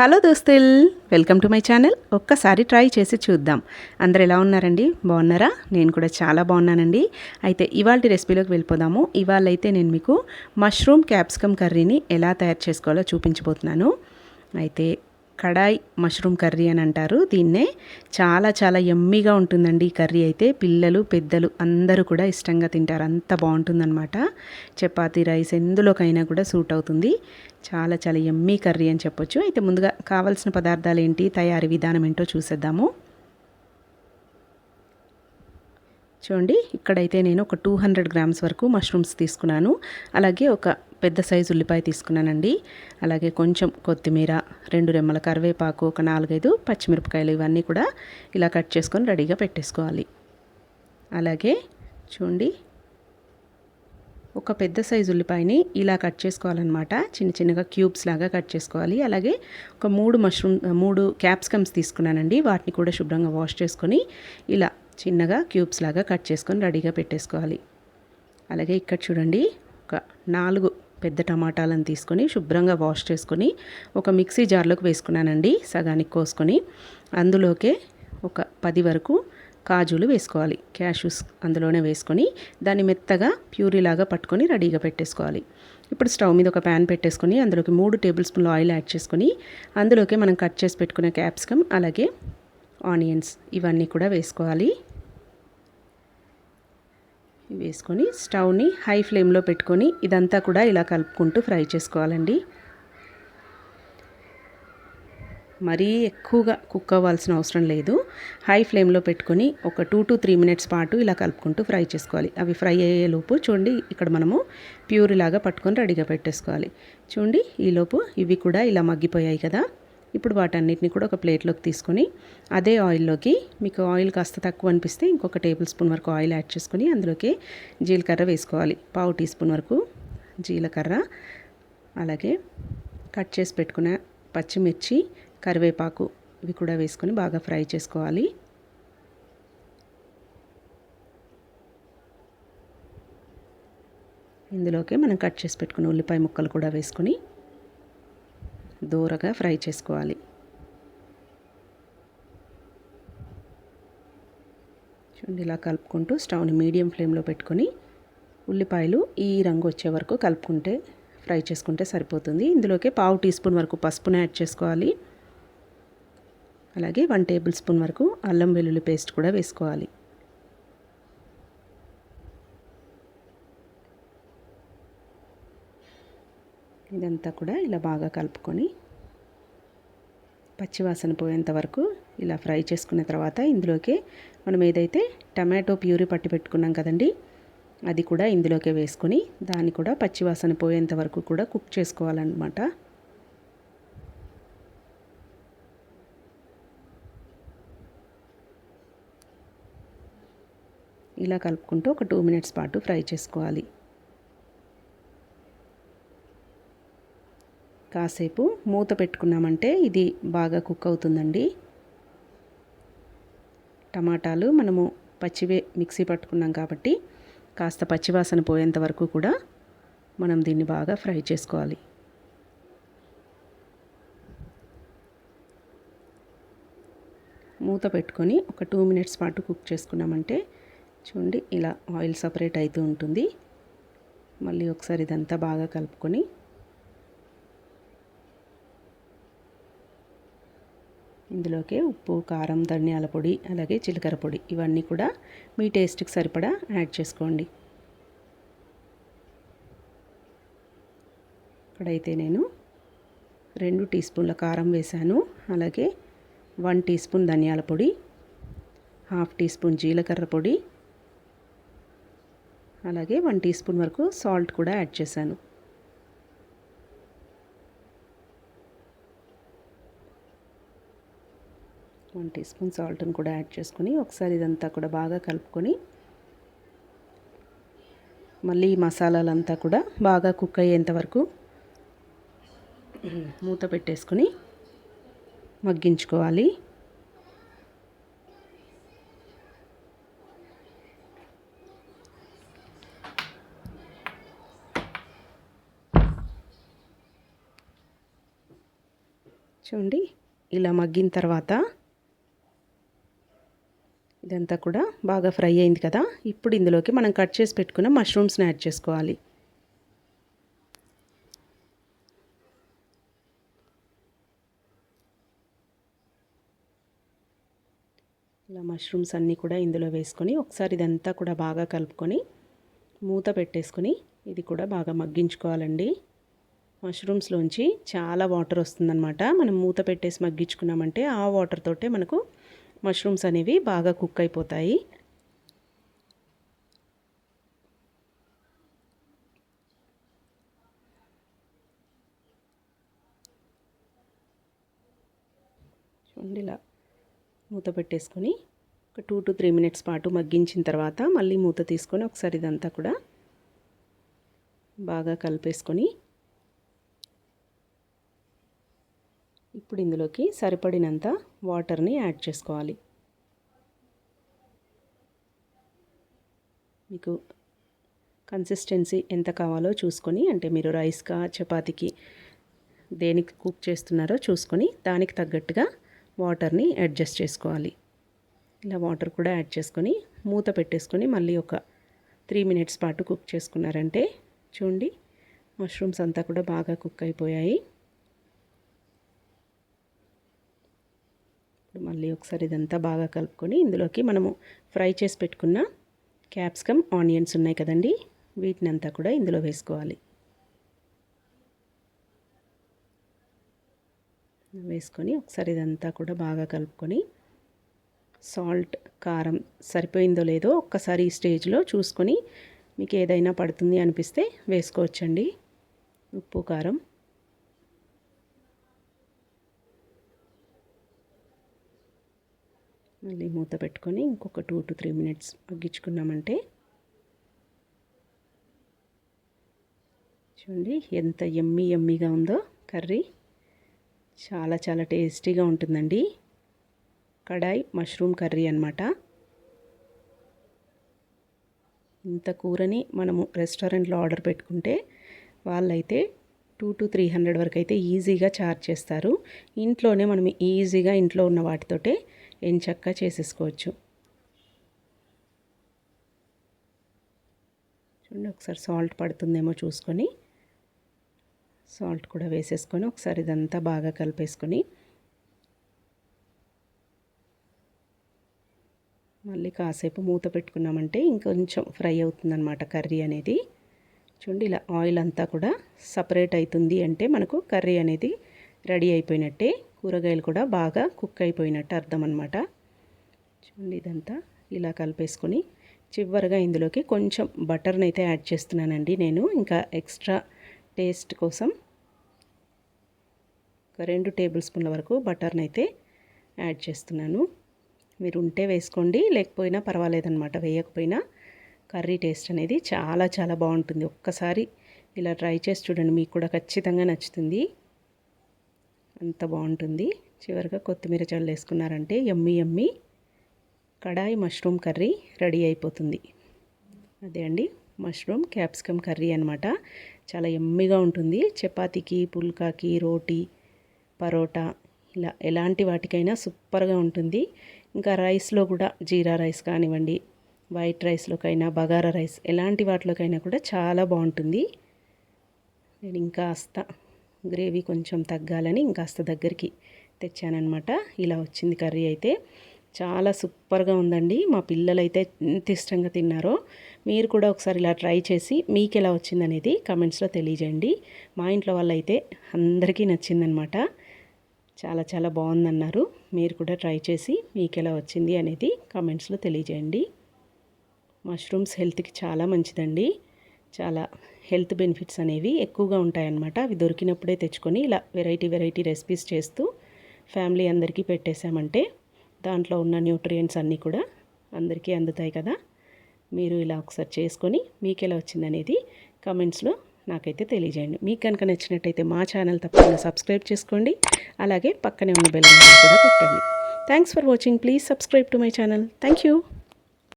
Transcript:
Hello దోస్తుల్ welcome to my channel. ఒక్కసారి try చేసి చూద్దాం. అందరు ఎలా ఉన్నారండి? బాగున్నారా? నేను కూడా చాలా బాగున్నానండి. అయితే ఇవాళ రెసిపీలోకి వెళ్ళిపోదాము. ఇవాళ అయితే నేను మీకు మష్రూమ్ క్యాప్సికమ్ కర్రీని ఎలా తయారు చేసుకోవాలో చూపించబోతున్నాను. అయితే కడాయ్ మష్రూమ్ కర్రీ అని అంటారు. దీన్నే చాలా చాలా ఎమ్మీగా ఉంటుందండి ఈ కర్రీ అయితే. పిల్లలు పెద్దలు అందరూ కూడా ఇష్టంగా తింటారు. అంత బాగుంటుందన్నమాట. చపాతీ రైస్ ఎందులోకైనా కూడా సూట్ అవుతుంది. చాలా చాలా ఎమ్మీ కర్రీ అని చెప్పొచ్చు. అయితే ముందుగా కావాల్సిన పదార్థాలు ఏంటి? తయారీ విధానం ఏంటో చూసేద్దాము. చూడండి ఇక్కడైతే నేను ఒక టూ హండ్రెడ్ గ్రామ్స్ వరకు మష్రూమ్స్ తీసుకున్నాను. అలాగే ఒక పెద్ద సైజు ఉల్లిపాయ తీసుకున్నానండి. అలాగే కొంచెం కొత్తిమీర రెండు రెమ్మల కరివేపాకు ఒక నాలుగైదు పచ్చిమిరపకాయలు ఇవన్నీ కూడా ఇలా కట్ చేసుకొని రెడీగా పెట్టేసుకోవాలి. అలాగే చూడండి ఒక పెద్ద సైజు ఉల్లిపాయని ఇలా కట్ చేసుకోవాలన్నమాట. చిన్న చిన్నగా క్యూబ్స్ లాగా కట్ చేసుకోవాలి. అలాగే ఒక మూడు మష్రూమ్ మూడు క్యాప్సికమ్స్ తీసుకున్నానండి. వాటిని కూడా శుభ్రంగా వాష్ చేసుకొని ఇలా చిన్నగా క్యూబ్స్ లాగా కట్ చేసుకొని రెడీగా పెట్టేసుకోవాలి. అలాగే ఇక్కడ చూడండి ఒక నాలుగు పెద్ద టమాటాలను తీసుకొని శుభ్రంగా వాష్ చేసుకొని ఒక మిక్సీ జార్లోకి వేసుకున్నానండి సగానికి కోసుకొని. అందులోకే ఒక పది వరకు కాజులు వేసుకోవాలి. క్యాషూస్ అందులోనే వేసుకొని దాన్ని మెత్తగా ప్యూరీలాగా పట్టుకొని రెడీగా పెట్టేసుకోవాలి. ఇప్పుడు స్టవ్ మీద ఒక ప్యాన్ పెట్టేసుకొని అందులోకి మూడు టేబుల్ స్పూన్లు ఆయిల్ యాడ్ చేసుకొని అందులోకి మనం కట్ చేసి పెట్టుకునే క్యాప్సికమ్ అలాగే ఆనియన్స్ ఇవన్నీ కూడా వేసుకోవాలి. వేసుకొని స్టవ్ని హై ఫ్లేమ్లో పెట్టుకొని ఇదంతా కూడా ఇలా కలుపుకుంటూ ఫ్రై చేసుకోవాలండి. మరీ ఎక్కువగా కుక్ అవ్వాల్సిన అవసరం లేదు. హై ఫ్లేమ్లో పెట్టుకొని ఒక టూ టు త్రీ మినిట్స్ పాటు ఇలా కలుపుకుంటూ ఫ్రై చేసుకోవాలి. అవి ఫ్రై అయ్యేలోపు చూడండి ఇక్కడ మనము ప్యూర్ లాగా పట్టుకొని రెడీగా పెట్టేసుకోవాలి. చూడండి ఈలోపు ఇవి కూడా ఇలా మగ్గిపోయాయి కదా. ఇప్పుడు వాటన్నిటిని కూడా ఒక ప్లేట్లోకి తీసుకొని అదే ఆయిల్లోకి మీకు ఆయిల్ కాస్త తక్కువ అనిపిస్తే ఇంకొక టేబుల్ స్పూన్ వరకు ఆయిల్ యాడ్ చేసుకొని అందులోకి జీలకర్ర వేసుకోవాలి. పావు టీ స్పూన్ వరకు జీలకర్ర. అలాగే కట్ చేసి పెట్టుకున్న పచ్చిమిర్చి కరివేపాకు ఇవి కూడా వేసుకొని బాగా ఫ్రై చేసుకోవాలి. ఇందులోకి మనం కట్ చేసి పెట్టుకున్న ఉల్లిపాయ ముక్కలు కూడా వేసుకొని దూరగా ఫ్రై చేసుకోవాలి. చూడండి ఇలా కలుపుకుంటూ స్టవ్ని మీడియం ఫ్లేమ్లో పెట్టుకొని ఉల్లిపాయలు ఈ రంగు వచ్చే వరకు కలుపుకుంటే ఫ్రై చేసుకుంటే సరిపోతుంది. ఇందులోకి పావు టీ స్పూన్ వరకు పసుపుని యాడ్ చేసుకోవాలి. అలాగే వన్ టేబుల్ స్పూన్ వరకు అల్లం వెల్లుల్లి పేస్ట్ కూడా వేసుకోవాలి. ఇదంతా కూడా ఇలా బాగా కలుపుకొని పచ్చివాసన పోయేంత వరకు ఇలా ఫ్రై చేసుకున్న తర్వాత ఇందులోకి మనం ఏదైతే టమాటో ప్యూరీ పట్టి పెట్టుకున్నాం కదండి అది కూడా ఇందులోకే వేసుకొని దాన్ని కూడా పచ్చివాసన పోయేంత వరకు కూడా కుక్ చేసుకోవాలన్నమాట. ఇలా కలుపుకుంటూ ఒక టూ మినిట్స్ పాటు ఫ్రై చేసుకోవాలి. కాసేపు మూత పెట్టుకున్నామంటే ఇది బాగా కుక్ అవుతుందండి. టమాటాలు మనము పచ్చివే మిక్సీ పట్టుకున్నాం కాబట్టి కాస్త పచ్చివాసన పోయేంత వరకు కూడా మనం దీన్ని బాగా ఫ్రై చేసుకోవాలి. మూత పెట్టుకొని ఒక టూ మినిట్స్ పాటు కుక్ చేసుకున్నామంటే చూడండి ఇలా ఆయిల్ సపరేట్ అవుతూ ఉంటుంది. మళ్ళీ ఒకసారి ఇదంతా బాగా కలుపుకొని ఇందులోకి ఉప్పు కారం ధనియాల పొడి అలాగే జీలకర్ర పొడి ఇవన్నీ కూడా మీ టేస్ట్కి సరిపడా యాడ్ చేసుకోండి. ఇక్కడైతే నేను రెండు టీ స్పూన్ల కారం వేశాను. అలాగే వన్ టీ స్పూన్ ధనియాల పొడి హాఫ్ టీ స్పూన్ జీలకర్ర పొడి అలాగే వన్ టీ స్పూన్ వరకు సాల్ట్ కూడా యాడ్ చేశాను. వన్ టీ స్పూన్ సాల్ట్ని కూడా యాడ్ చేసుకొని ఒకసారి ఇదంతా కూడా బాగా కలుపుకొని మళ్ళీ ఈ మసాలాలంతా కూడా బాగా కుక్ అయ్యేంత వరకు మూత పెట్టేసుకొని మగ్గించుకోవాలి. చూడండి ఇలా మగ్గిన తర్వాత ఇదంతా కూడా బాగా ఫ్రై అయింది కదా. ఇప్పుడు ఇందులోకి మనం కట్ చేసి పెట్టుకున్న మష్రూమ్స్ని యాడ్ చేసుకోవాలి. ఇలా మష్రూమ్స్ అన్నీ కూడా ఇందులో వేసుకొని ఒకసారి ఇదంతా కూడా బాగా కలుపుకొని మూత పెట్టేసుకొని ఇది కూడా బాగా మగ్గించుకోవాలండి. మష్రూమ్స్లోంచి చాలా వాటర్ వస్తుందన్నమాట. మనం మూత పెట్టేసి మగ్గించుకున్నామంటే ఆ వాటర్ తోటే మనకు మష్రూమ్స్ అనేవి బాగా కుక్ అయిపోతాయి. చూడండి ఇలా మూత పెట్టేసుకొని ఒక టూ టు త్రీ మినిట్స్ పాటు మగ్గించిన తర్వాత మళ్ళీ మూత తీసుకొని ఒకసారి ఇదంతా కూడా బాగా కలిపేసుకొని ఇప్పుడు ఇందులోకి సరిపడినంత వాటర్ని యాడ్ చేసుకోవాలి. మీకు కన్సిస్టెన్సీ ఎంత కావాలో చూసుకొని అంటే మీరు రైస్కా చపాతీకి దేనికి కుక్ చేస్తున్నారో చూసుకొని దానికి తగ్గట్టుగా వాటర్ని అడ్జస్ట్ చేసుకోవాలి. ఇలా వాటర్ కూడా యాడ్ చేసుకొని మూత పెట్టేసుకొని మళ్ళీ ఒక త్రీ మినిట్స్ పాటు కుక్ చేసుకున్నారంటే చూడండి మష్రూమ్స్ అంతా కూడా బాగా కుక్ అయిపోయాయి. ఇప్పుడు మళ్ళీ ఒకసారి ఇదంతా బాగా కలుపుకొని ఇందులోకి మనము ఫ్రై చేసి పెట్టుకున్న క్యాప్సికమ్ ఆనియన్స్ ఉన్నాయి కదండి. వీటిని అంతా కూడా ఇందులో వేసుకోవాలి. వేసుకొని ఒకసారి ఇదంతా కూడా బాగా కలుపుకొని సాల్ట్ కారం సరిపోయిందో లేదో ఒక్కసారి ఈ స్టేజ్లో చూసుకొని మీకు ఏదైనా పడుతుంది అనిపిస్తే వేసుకోవచ్చండి. ఉప్పు కారం మళ్ళీ మూత పెట్టుకొని ఇంకొక టూ టు త్రీ మినిట్స్ మగ్గించుకున్నామంటే చూడండి ఎంత ఎమ్మీ ఎమ్మీగా ఉందో కర్రీ. చాలా చాలా టేస్టీగా ఉంటుందండి. కడాయి మష్రూమ్ కర్రీ అనమాట ఇంత కూరని మనము రెస్టారెంట్లో ఆర్డర్ పెట్టుకుంటే వాళ్ళైతే టూ టు త్రీ హండ్రెడ్ వరకు అయితే ఈజీగా చార్జ్ చేస్తారు. ఇంట్లోనే మనం ఈజీగా ఇంట్లో ఉన్న వాటితోటే ఎంచక్క చేసేసుకోవచ్చు. చూడండి ఒకసారి సాల్ట్ పడుతుందేమో చూసుకొని. సాల్ట్ కూడా వేసేసుకొని ఒకసారి ఇదంతా బాగా కలిపేసుకొని. మళ్ళీ కాసేపు మూత పెట్టుకున్నామంటే ఇంకొంచెం ఫ్రై అవుతుందన్నమాట కర్రీ అనేది. చూడండి ఇలా ఆయిల్ అంతా కూడా సపరేట్ అవుతుంది అంటే మనకు కర్రీ అనేది రెడీ అయిపోయినట్టే. కూరగాయలు కూడా బాగా కుక్ అయిపోయినట్టు అర్థం అనమాట చూడండి ఇదంతా ఇలా కలిపేసుకొని చివరిగా ఇందులోకి కొంచెం బటర్ని అయితే యాడ్ చేస్తున్నానండి నేను. ఇంకా ఎక్స్ట్రా టేస్ట్ కోసం ఒక రెండు టేబుల్ స్పూన్ల వరకు బటర్ని అయితే యాడ్ చేస్తున్నాను. మీరు ఉంటే వేసుకోండి లేకపోయినా పర్వాలేదన్నమాట. వేయకపోయినా కర్రీ టేస్ట్ అనేది చాలా చాలా బాగుంటుంది. ఒక్కసారి ఇలా ట్రై చేసి చూడండి మీకు కూడా ఖచ్చితంగా నచ్చుతుంది. అంత బాగుంటుంది. చివరిగా కొత్తిమీర చల్లు వేసుకున్నారంటే ఎమ్మి ఎమ్మి కడాయి మష్రూమ్ కర్రీ రెడీ అయిపోతుంది. అదే అండి మష్రూమ్ క్యాప్సికమ్ కర్రీ అనమాట చాలా ఎమ్మిగా ఉంటుంది. చపాతీకి పుల్కాకి రోటీ పరోటా ఇలా ఎలాంటి వాటికైనా సూపర్గా ఉంటుంది. ఇంకా రైస్లో కూడా జీరా రైస్ కానివ్వండి వైట్ రైస్లోకైనా బగారా రైస్ ఎలాంటి వాటిలోకైనా కూడా చాలా బాగుంటుంది. నేను ఇంకా అస్త గ్రేవీ కొంచెం తగ్గాలని ఇంకాస్త దగ్గరికి తెచ్చానమాట ఇలా వచ్చింది కర్రీ అయితే. చాలా సూపర్గా ఉందండి. మా పిల్లలు అయితే ఎంత ఇష్టంగా తిన్నారో మీరు కూడా ఒకసారి ఇలా ట్రై చేసి మీకు ఎలా వచ్చిందనేది కమెంట్స్లో తెలియజేయండి. మా ఇంట్లో వాళ్ళైతే అందరికీ నచ్చిందనమాట చాలా చాలా బాగుందన్నారు. మీరు కూడా ట్రై చేసి మీకు ఎలా వచ్చింది అనేది కమెంట్స్లో తెలియజేయండి. మష్రూమ్స్ హెల్త్కి చాలా మంచిదండి. చాలా హెల్త్ బెనిఫిట్స్ అనేవి ఎక్కువగా ఉంటాయన్నమాట. అవి దొరికినప్పుడే తెచ్చుకొని ఇలా వెరైటీ వెరైటీ రెసిపీస్ చేస్తూ ఫ్యామిలీ అందరికీ పెట్టేశామంటే దాంట్లో ఉన్న న్యూట్రియంట్స్ అన్నీ కూడా అందరికీ అందుతాయి కదా. మీరు ఇలా ఒకసారి చేసుకొని మీకు ఎలా వచ్చిందనేది కమెంట్స్లో నాకైతే తెలియజేయండి. మీకు కనుక నచ్చినట్టయితే మా ఛానల్ తప్పకుండా సబ్స్క్రైబ్ చేసుకోండి. అలాగే పక్కనే ఉన్న బెల్ కూడా పెట్టండి thanks for watching please subscribe to my channel thank you